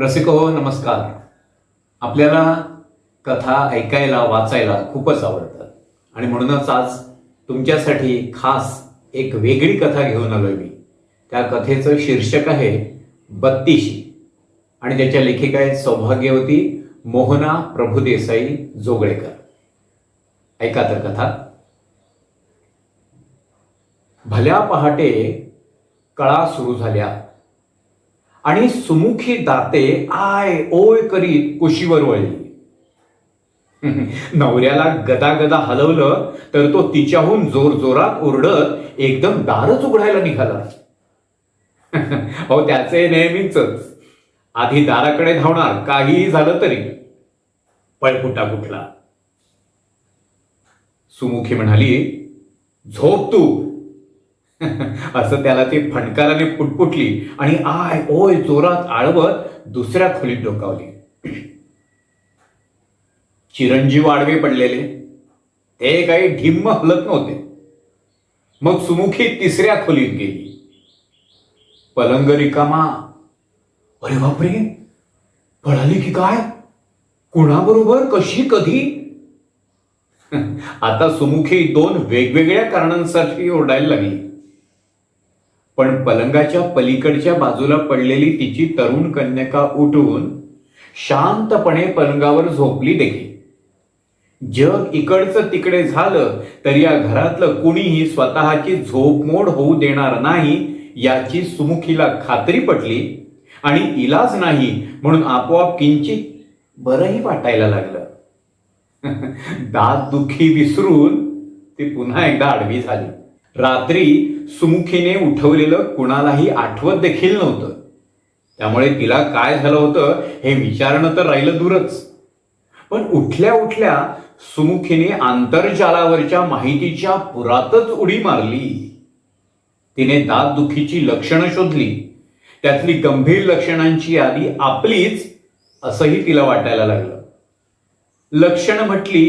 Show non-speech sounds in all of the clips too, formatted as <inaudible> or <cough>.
रसिक हो नमस्कार. आपल्याला कथा ऐकायला वाचायला खूपच आवडतात आणि म्हणूनच आज तुमच्यासाठी खास एक वेगळी कथा घेऊन आलोय मी. त्या कथेचं शीर्षक आहे बत्तीशी. आणि त्याच्या लेखिका आहेत सौभाग्यवती मोहना प्रभुदेसाई जोगळेकर. ऐका तर कथा. भल्या पहाटे कळा सुरू झाल्या. आणि सुमुखी दाते आय ओय करीत कुशीवर वळली. <laughs> नवऱ्याला गदा गदा हलवलं तर तो तिच्याहून जोर जोरात ओरडत एकदम दारच उघडायला निघाला. <laughs> अहो त्याचे नेहमीच. आधी दाराकडे धावणार काहीही झालं तरी. पळपुटा कुठला? सुमुखी म्हणाली झोप तू. <laughs> असं त्याला ती फणकाराने फुटफुटली आणि आय ओय जोरात आळवत दुसऱ्या खोलीत डोकावली. चिरंजीव आडवे पडलेले. ते काही ढिम्म हलत नव्हते. मग सुमुखी तिसऱ्या खोलीत गेली. पलंग रिकामा. अरे बापरे पळाली की काय? कुणाबरोबर कशी कधी? <laughs> आता सुमुखी दोन वेगवेगळ्या कारणांसाठी ओरडायला लागली. पण पलंगाच्या पलीकडच्या बाजूला पडलेली तिची तरुण कन्यका उठून शांतपणे पलंगावर झोपली देखील. जग इकडचं तिकडे झालं तरी या घरातलं कुणीही स्वतःची झोपमोड होऊ देणार नाही याची सुमुखीला खात्री पटली आणि इलाज नाही म्हणून आपोआप किंचित बरंही वाटायला लागलं. <laughs> दात दुखी विसरून ती पुन्हा एकदा आडवी झाली. रात्री सुमुखीने उठवलेलं कुणालाही आठवत देखील नव्हतं. त्यामुळे तिला काय झालं होतं हे विचारणं तर राहिलं दूरच. पण उठल्या उठल्या सुमुखीने आंतरजालावरच्या माहितीच्या पुरातच उडी मारली. तिने दातदुखीची लक्षणं शोधली. त्यातली गंभीर लक्षणांची यादी आपलीच असंही तिला वाटायला लागलं. लक्षणं म्हटली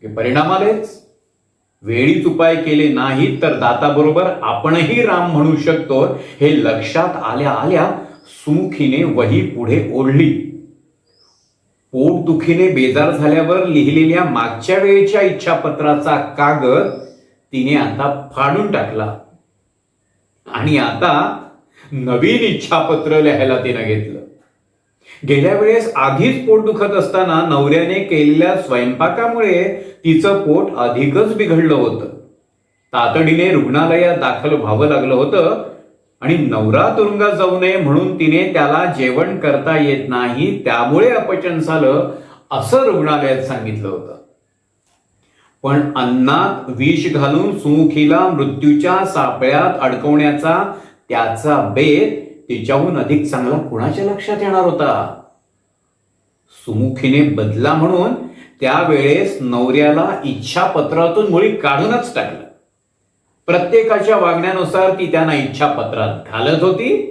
की परिणाम आलेच. वेळीच उपाय केले नाहीत तर दाताबरोबर आपणही राम म्हणू शकतो. हे लक्षात आल्या आल्या सुमुखीने वही पुढे ओढली. पोटदुखीने बेजार झाल्यावर लिहिलेल्या मागच्या वेळेच्या इच्छापत्राचा कागद तिने आता फाडून टाकला. आणि आता नवीन इच्छापत्र लिहायला तिनं घेतलं. गेल्या वेळेस आधीच पोट दुखत असताना नवऱ्याने केलेल्या स्वयंपाकामुळे तिचं पोट अधिकच बिघडलं होतं. तातडीने रुग्णालयात दाखल व्हावं लागलं होतं आणि नवरा तुरुंगात जाऊ नये म्हणून तिने त्याला जेवण करता येत नाही त्यामुळे अपचन झालं असं रुग्णालयात सांगितलं होतं. पण अन्नात विष घालून सुमुखीला मृत्यूच्या सापळ्यात अडकवण्याचा त्याचा बेत तिच्याहून अधिक चांगला कुणाच्या लक्षात येणार होता? सुमुखीने बदला म्हणून त्यावेळेस नवऱ्याला इच्छापत्रातून मुळी काढूनच टाकलं. प्रत्येकाच्या वागण्यानुसार ती त्यांना इच्छापत्रात घालत होती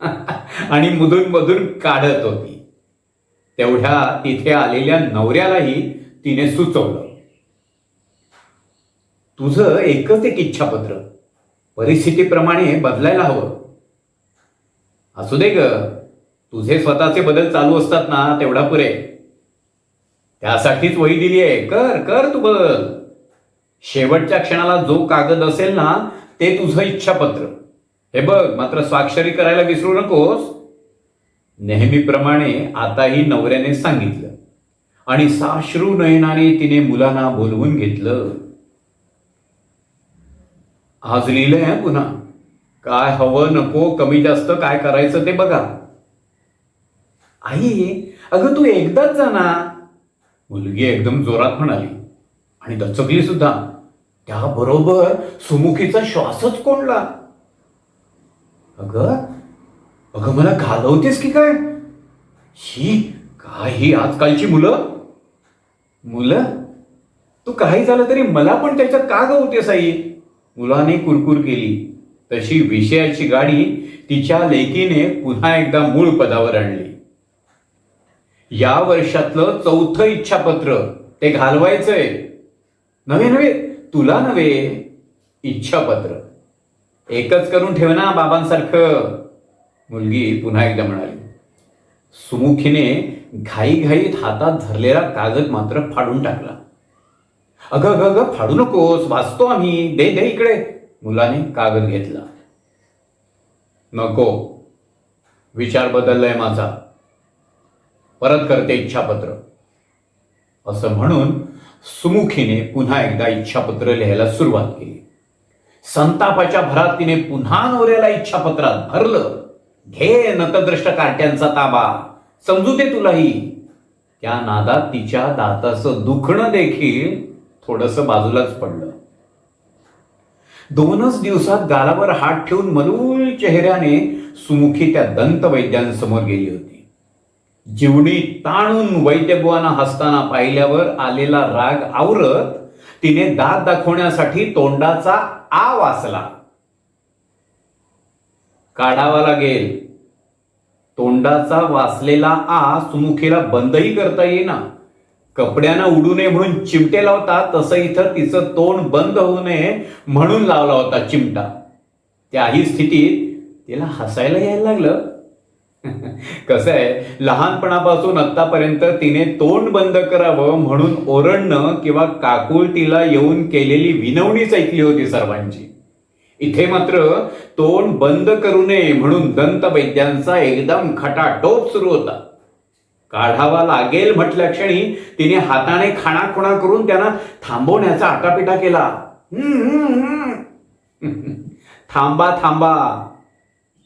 <laughs> आणि मधून मधून काढत होती. तेवढ्या तिथे आलेल्या नवऱ्यालाही तिने सुचवलं. तुझं एकच एक इच्छापत्र. परिस्थितीप्रमाणे बदलायला हवं. असू दे ग तुझे स्वतःचे बदल चालू असतात ना तेवढा पुरे. त्यासाठीच वही दिली आहे. कर कर तू बदल. शेवटच्या क्षणाला जो कागद असेल ना ते तुझं इच्छापत्र. हे बघ मात्र स्वाक्षरी करायला विसरू नकोस. नेहमीप्रमाणे आताही नवऱ्याने सांगितलं. आणि साश्रू नयनाने तिने मुलांना बोलवून घेतलं. आज लिहिलंय पुन्हा काय हवं नको कमी जास्त काय करायचं ते बघा. आई अगं तू एकदाच जा ना. मुलगी एकदम जोरात म्हणाली. आणि दचकली सुद्धा. त्याबरोबर सुमुखीचा श्वासच कोंडला. अगं अगं मला घालवतेस की काय? ही काय ही आजकालची मुलं? मुलं? तू काही झालं तरी मला पण त्याच्यात का गवतेस आई? मुलाने कुरकुर केली. तशी विषयाची गाडी तिच्या लेकीने पुन्हा एकदा मूळ पदावर आणली. या वर्षातलं चौथं इच्छापत्र ते घालवायचंय. नव्हे नव्हे तुला नव्हे इच्छापत्र. एकच करून ठेव ना बाबांसारखं. मुलगी पुन्हा एकदा म्हणाली. सुमुखीने घाईघाईत हातात धरलेला कागद मात्र फाडून टाकला. अगं अगं अगं फाडू नकोस वाचतो आम्ही. दे दे इकडे. मुलाने कागद घेतला. नको. विचार बदललाय माझा. परत करते इच्छापत्र. असं म्हणून सुमुखीने पुन्हा एकदा इच्छापत्र लिहायला सुरुवात केली. संतापाच्या भरात तिने पुन्हा नवऱ्याला इच्छापत्रात भरलं. घे नतद्रष्ट कार्ट्यांचा ताबा. समजू दे तुलाही. त्या नादात तिच्या दाताचं दुखणं देखील थोडस बाजूलाच पडलं. दोनच दिवसात गालावर हात ठेवून मलूल चेहऱ्याने सुमुखी त्या दंतवैद्यांसमोर गेली होती. जीवणी ताणून वैद्यबुवांना हसताना पाहिल्यावर आलेला राग आवरत तिने दात दाखवण्यासाठी तोंडाचा आ वाचला. काढावा लागेल. तोंडाचा वाचलेला आ सुमुखीला बंदही करता येईना. कपड्यांना उडू नये म्हणून चिमटे लावतात तसं इथं तिचं तोंड बंद होऊ नये म्हणून लावला होता चिमटा. त्याही स्थितीत तिला हसायला यायला लागलं. <laughs> कसं आहे लहानपणापासून आतापर्यंत तिने तोंड बंद करावं म्हणून ओरडणं किंवा काकुळतीला येऊन केलेली विनवणीच ऐकली होती सर्वांची. इथे मात्र तोंड बंद करू नये म्हणून दंतवैद्यांचा एकदम खटाटोप सुरू होता. काढावा लागेल म्हटल्या क्षणी तिने हाताने खाणाखुणा करून त्यांना थांबवण्याचा आटापिटा केला. थांबा थांबा.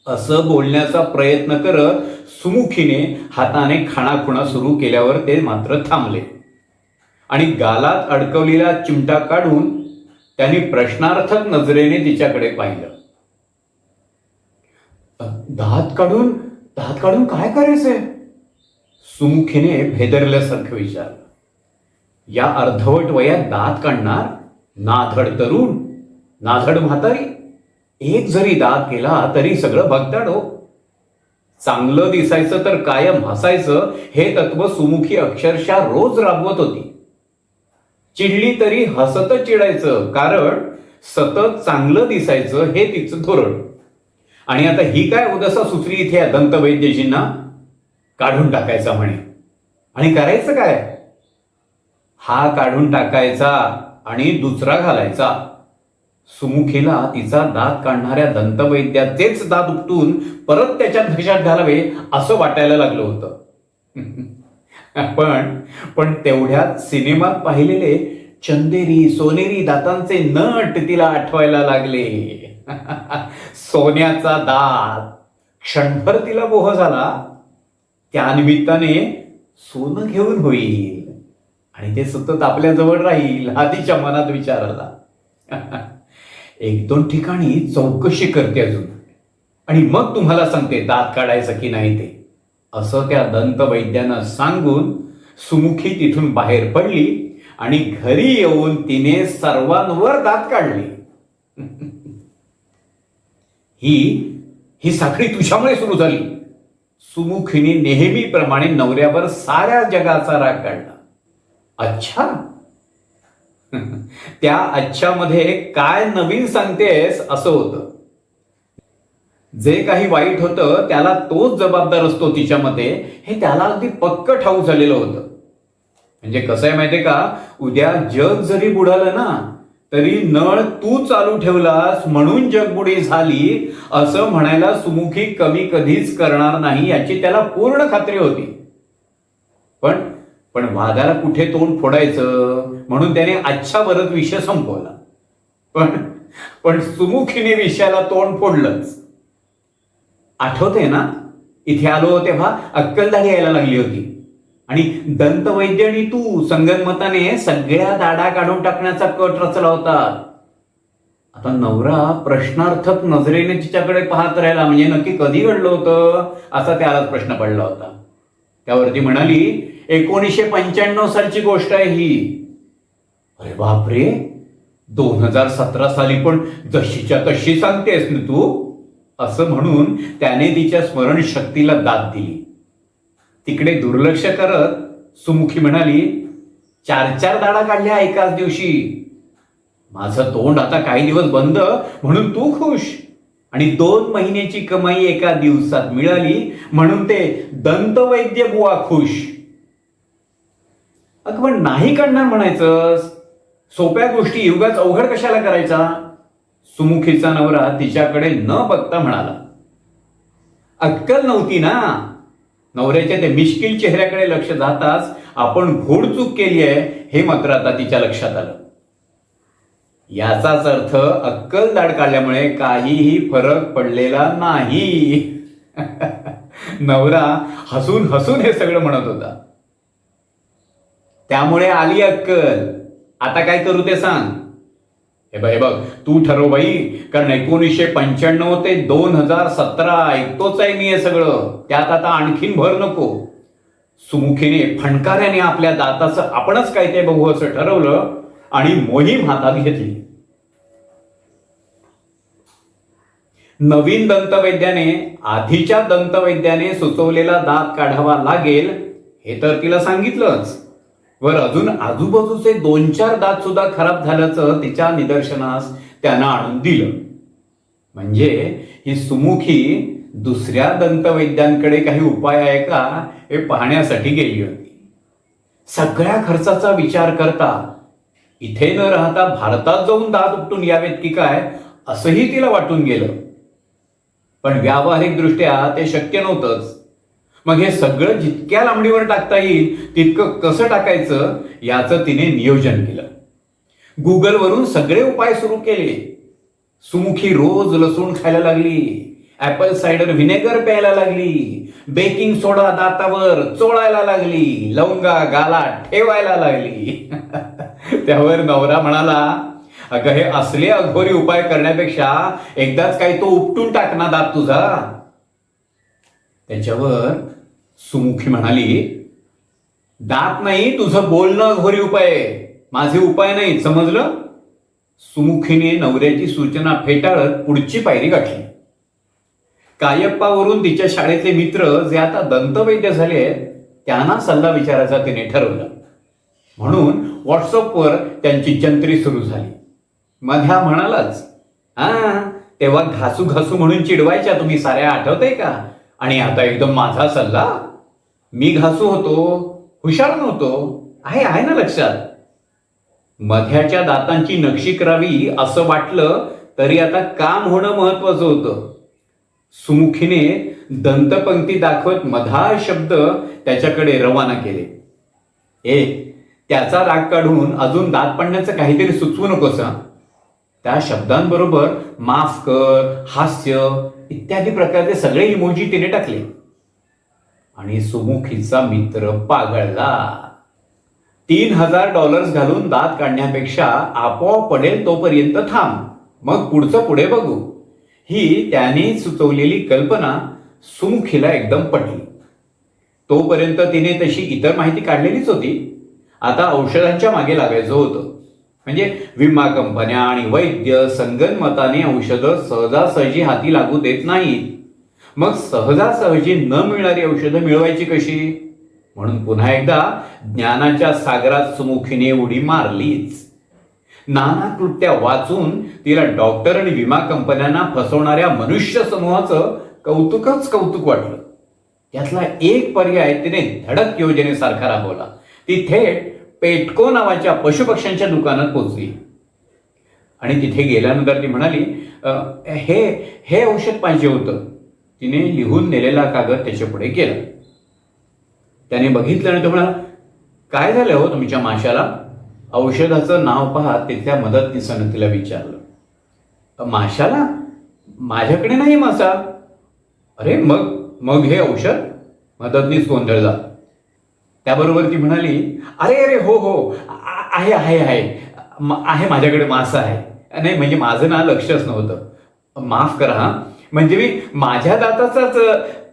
असं बोलण्याचा प्रयत्न करत सुमुखीने हाताने खाणाखुणा सुरू केल्यावर ते मात्र थांबले. आणि गालात अडकवलेला चिमटा काढून त्यांनी प्रश्नार्थक नजरेने तिच्याकडे पाहिलं. दात काढून दात काढून काय करायचंय? सुमुखीने भेदरल्यासारखं विचारलं. या अर्धवट वयात दात काढणार? नाधड तरुण नाधड म्हातारी? एक जरी दात केला तरी सगळं भगदाड हो. चांगलं दिसायचं तर कायम हसायचं हे तत्व सुमुखी अक्षरशः रोज राबवत होती. चिडली तरी हसत चिडायचं कारण सतत चांगलं दिसायचं हे तिचं धोरण. आणि आता ही काय उदसा सुचली इथे या दंतवैद्यजींना? काढून टाकायचा म्हणे. आणि करायचं काय? हा काढून टाकायचा आणि दुसरा घालायचा. सुमुखीला तिचा दात काढणाऱ्या दंतवैद्याचेच दात उपटून परत त्याच्या घशात घालावे असं वाटायला लागलं होतं. <laughs> पण पण तेवढ्यात सिनेमात पाहिलेले चंदेरी सोनेरी दातांचे नट तिला आठवायला लागले. <laughs> सोन्याचा दात. क्षणभर तिला मोह झाला. त्या निमित्ताने सोनं घेऊन होईल. आणि ते सतत आपल्या जवळ राहील हा तिच्या मनात विचार आला. <laughs> एक दोन ठिकाणी चौकशी करते अजून. आणि मग तुम्हाला सांगते दात काढायचं की नाही ते. असं त्या दंतवैद्यानं सांगून सुमुखी तिथून बाहेर पडली आणि घरी येऊन तिने सर्वांवर दात काढले. <laughs> ही ही साखळी तुझ्यामुळे सुरू झाली. सुमुखीने नेहमीप्रमाणे नवऱ्यावर साऱ्या जगाचा राग काढला अच्छा? <laughs> त्या अच्छामध्ये काय नवीन सांगतेस असं होतं. जे काही वाईट होतं त्याला तोच जबाबदार असतो तिच्यामध्ये हे त्याला अगदी पक्क ठाऊक झालेलं होतं. म्हणजे कसं आहे माहितीये का? उद्या जग जरी बुडालं ना तरी नळ तू चालू ठेवलास म्हणून जगबुडी झाली असं म्हणायला सुमुखी कमी कधीच करणार नाही याची त्याला पूर्ण खात्री होती. पण पण वादाला कुठे तोंड फोडायचं? म्हणून त्याने आजच्या वरच विषय संपवला. पण पण सुमुखीने विषयाला तोंड फोडलंच. आठवते ना? इथे आलो तेव्हा अक्कलदारी यायला लागली होती. आणि दंतवैद्य आणि तू संगनमताने सगळ्या दाडा काढून टाकण्याचा कट रचला होता. आता नवरा प्रश्नार्थक नजरेने तिच्याकडे पाहत राहिला म्हणजे नक्की कधी घडलं होतं? असा त्यालाच प्रश्न पडला होता. त्यावरती म्हणाली एकोणीसशे पंच्याण्णव सालची गोष्ट आहे ही. अरे बापरे दोन हजार सतरा साली पण जशीच्या तशी सांगतेस ना तू? असं म्हणून त्याने तिच्या स्मरणशक्तीला दाद दिली. तिकडे दुर्लक्ष करत सुमुखी म्हणाली चार चार दाडा काढल्या एकाच दिवशी. माझं तोंड आता काही दिवस बंद म्हणून तू खुश. आणि दोन महिन्याची कमाई एका दिवसात मिळाली म्हणून ते दंतवैद्य बुवा खुश. अगं पण नाही काढणार म्हणायचं सोप्या गोष्टी युगाच अवघड कशाला करायचा? सुमुखीचा नवरा तिच्याकडे न बघता म्हणाला अक्कल नव्हती ना? नवऱ्याच्या त्या मिश्किल चेहऱ्याकडे लक्ष जाताच आपण घोडचूक केली आहे हे मात्र आता तिच्या लक्षात आलं. याचाच अर्थ अक्कल दाड काढल्यामुळे काहीही फरक पडलेला नाही. <laughs> नवरा हसून हसून हे सगळं म्हणत होता. त्यामुळे आली अक्कल. आता काय करू ते सांग. हे बघ हे बघ तू ठरव बाई कारण एकोणीसशे पंच्याण्णव ते दोन हजार सतरा ऐकतोच आहे मी हे सगळं. त्यात आता आणखीन भर नको. सुमुखीने फणकाऱ्याने आपल्या दाताचं आपणच काय ते बघू असं ठरवलं आणि मोहीम हातात घेतली. नवीन दंतवैद्याने आधीच्या दंतवैद्याने सुचवलेला दात काढावा लागेल हे तर तिला सांगितलंच. वर अजून आजूबाजूचे दोन चार दात सुद्धा खराब झाल्याचं तिच्या निदर्शनास त्यांना आणून दिलं. म्हणजे ही सुमुखी दुसऱ्या दंतवैद्यांकडे काही उपाय आहे का हे पाहण्यासाठी गेली होती. सगळ्या खर्चाचा विचार करता इथे न राहता भारतात जाऊन दात उपटून यावेत की काय असंही तिला वाटून गेलं. पण व्यावहारिक दृष्ट्या ते शक्य नव्हतंच. मग हे सगळं जितक्या लांबणीवर टाकता येईल तितकं कसं टाकायचं याचं तिने नियोजन केलं. गुगलवरून सगळे उपाय सुरू केले. सुमुखी रोज लसूण खायला लागली. ऍपल सायडर व्हिनेगर प्यायला लागली. बेकिंग सोडा दातावर चोळायला लागली. लवंगा गाला ठेवायला लागली. <laughs> त्यावर नवरा म्हणाला अगं हे असले अघोरी उपाय करण्यापेक्षा एकदाच काही तो उपटून टाक ना दात तुझा. त्याच्यावर सुमुखी म्हणाली दात नाही तुझं बोलणं घोरी उपाय माझे उपाय नाही समजलं? सुमुखीने नवऱ्याची सूचना फेटाळत पुढची पायरी गाठली. कायप्पावरून तिच्या शाळेतले मित्र जे आता दंतवैद्य झाले आहेत त्यांना सल्ला विचारायचा तिने ठरवलं. म्हणून व्हॉट्सअपवर त्यांची जंत्री सुरू झाली. मध्या म्हणालाच हा तेव्हा घासू घासू म्हणून चिडवायच्या तुम्ही साऱ्या आठवतंय का? आणि आता एकदम माझा सल्ला मी घासू होतो हुशार नव्हतो आहे आहे ना लक्षात? मध्याच्या दातांची नक्षी करावी असं वाटलं तरी आता काम होणं महत्वाचं होतं. सुमुखीने दंतपंक्ती दाखवत मधा शब्द त्याच्याकडे रवाना केले. ए त्याचा राग काढून अजून दात पडण्याचं काहीतरी सुचवू नकोस. त्या शब्दांबरोबर माफ कर हास्य इत्यादी प्रकारचे सगळे इमोजी तिने टाकले. आणि सुमुखीचा मित्र पागळला. तीन हजार डॉलर्स घालून दात काढण्यापेक्षा आपोआप पडेल तोपर्यंत थांब. मग पुढचं पुढे बघू. ही त्याने सुचवलेली कल्पना सुमुखीला एकदम पटली. तोपर्यंत तिने तशी इतर माहिती काढलेलीच होती. आता औषधांच्या मागे लागायचं होतं. म्हणजे विमा कंपन्या आणि वैद्य संगनमताने औषधं सहजासहजी हाती लागू देत नाहीत. मग सहजासहजी न मिळणारी औषधं मिळवायची कशी? म्हणून पुन्हा एकदा ज्ञानाच्या सागरात सुमुखीने उडी मारलीच. नाना कृत्या वाचून तिला डॉक्टर आणि विमा कंपन्यांना फसवणाऱ्या मनुष्य समूहाचं कौतुकच कौतुक वाटलं. त्यातला एक पर्याय तिने धडक योजनेसारखा राबवला. ती थेट पेटको नावाच्या पशुपक्ष्यांच्या दुकानात पोहोचली. आणि तिथे गेल्यानंतर ती म्हणाली हे हे औषध पाहिजे होतं. तिने लिहून नेलेला कागद त्याच्या पुढे केला. त्याने बघितलं आणि तो म्हणाला काय झालं हो तुमच्या माशाला? औषधाचं नाव पहा तिथल्या मदतनीसानं तिला विचारलं. माशाला? माझ्याकडे नाही मासा. अरे मग मग हे औषध? मदतनीस गोंधळला. त्याबरोबर ती म्हणाली अरे अरे हो हो आहे आहे आहे. आहे माझ्याकडे मासा आहे. नाही म्हणजे माझं ना लक्षच नव्हतं. माफ करा हा. म्हणजे मी माझ्या दाताचाच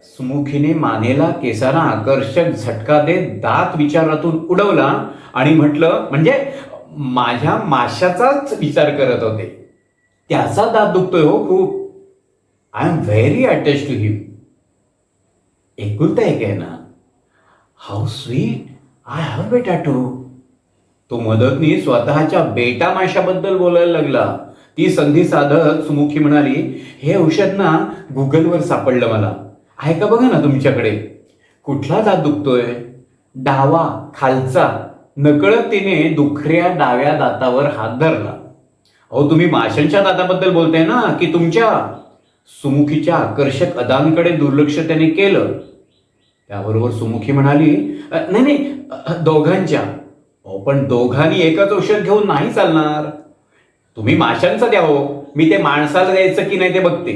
सुमुखीने मानेला केसाला आकर्षक झटका देत दात विचारातून उडवला आणि म्हटलं म्हणजे माझ्या माशाचाच विचार करत होते. त्याचा दात दुखतोय हो खूप. I am very attach to him एकुलता एक आहे ना हाऊ स्वीट आय हॅव बेटा टू तो मदतनी स्वतःच्या बेटा माशाबद्दल बोलायला लागला. ती संधी साधत सुमुखी म्हणाली हे औषध ना गुगलवर सापडलं मला. आहे का बघा ना तुमच्याकडे. कुठला दात दुखतोय? डावा खालचा. नकळत तिने दुखऱ्या डाव्या दातावर हात धरला. अहो तुम्ही माशांच्या दाताबद्दल बोलताय ना की तुमच्या? सुमुखीच्या आकर्षक अदांकडे दुर्लक्ष त्याने केलं. त्याबरोबर सुमुखी म्हणाली नाही नाही दोघांच्या. अहो पण दोघांनी एकच औषध घेऊन नाही चालणार. तुम्ही माशांचं द्यावं हो. मी ते माणसाला द्यायचं की नाही ते बघते.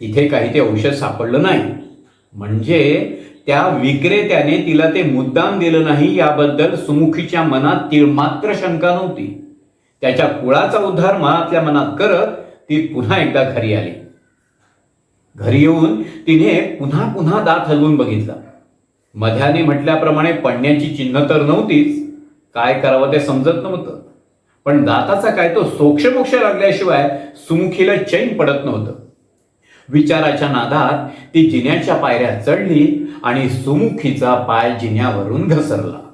तिथे काही ते औषध सापडलं नाही. म्हणजे त्या विक्रेत्याने तिला ते मुद्दाम दिलं नाही याबद्दल सुमुखीच्या मनात तीळ मात्र शंका नव्हती. त्याच्या कुळाचा उद्धार मनातल्या मनात करत ती पुन्हा एकदा घरी आली. घरी येऊन तिने पुन्हा पुन्हा दात हलवून बघितला. मध्याने म्हटल्याप्रमाणे पडण्याची चिन्ह तर नव्हतीच. काय करावं ते समजत नव्हतं. पण दाताचा काय तो सोक्षमोक्ष लागल्याशिवाय सुमुखीला चैन पडत नव्हतं. विचाराच्या नादात ती जिन्याच्या पायऱ्या चढली आणि सुमुखीचा पाय जिन्यावरून घसरला.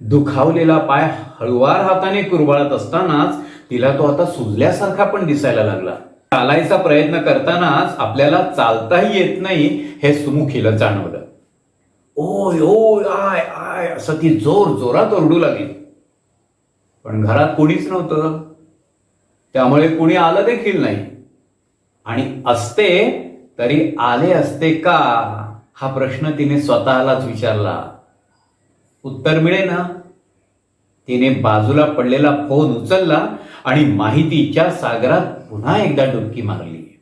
दुखावलेला पाय हळुवार हाताने कुरबाळत असतानाच तिला तो आता सुजल्यासारखा पण दिसायला लागला. चालायचा प्रयत्न करतानाच आपल्याला चालताही येत नाही हे सुमुखीला जाणवलं. ओय ओय आय आय असं ती जोर जोरात ओरडू लागली. पण घरात कोणीच नव्हतं. त्यामुळे कुणी आलं देखील नाही. आणि असते तरी आले असते का हा प्रश्न तिने स्वतःलाच विचारला. उत्तर मिळे ना तिने बाजूला पडलेला फोन उचलला आणि माहितीच्या सागरात पुन्हा एकदा डुबकी मारली.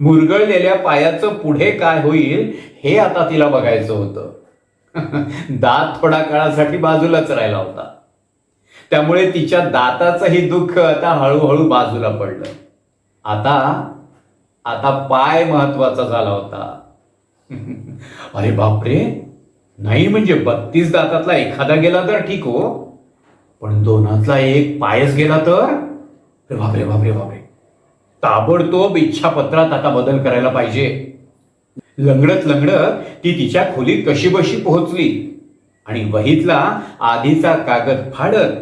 मुरगळलेल्या पायाचं पुढे काय होईल हे आता तिला बघायचं होतं. <laughs> दात थोडा काळासाठी बाजूलाच राहिला होता. त्यामुळे तिच्या दाताचंही दुःख आता हळूहळू बाजूला पडलं. आता आता पाय महत्त्वाचा झाला होता. <laughs> अरे बापरे नाही म्हणजे बत्तीस दातातला एखादा गेला तर ठीक हो. पण दोनातला एक पायच गेला तर? बापरे बापरे बापरे. ताबडतोब इच्छापत्रात आता बदल करायला पाहिजे. लंगडत लंगडत ती तिच्या खोलीत कशी बशी पोहोचली. आणि वहीतला आधीचा कागद फाडत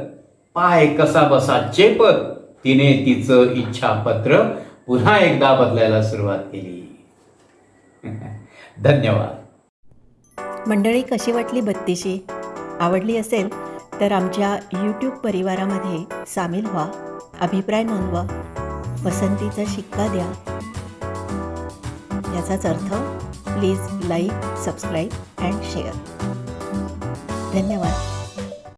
पाय कसा बसा चेपत तिने तिचं इच्छापत्र पुन्हा एकदा बदलायला सुरुवात केली. <laughs> धन्यवाद. मंडळी कशी वाटली बत्तीशी? आवडली असेल तर आमच्या यूट्यूब परिवारामध्ये सामील व्हा अभिप्राय नोंदवा पसंतीचा शिक्का द्या. याचाच अर्थ please like subscribe and share धन्यवाद.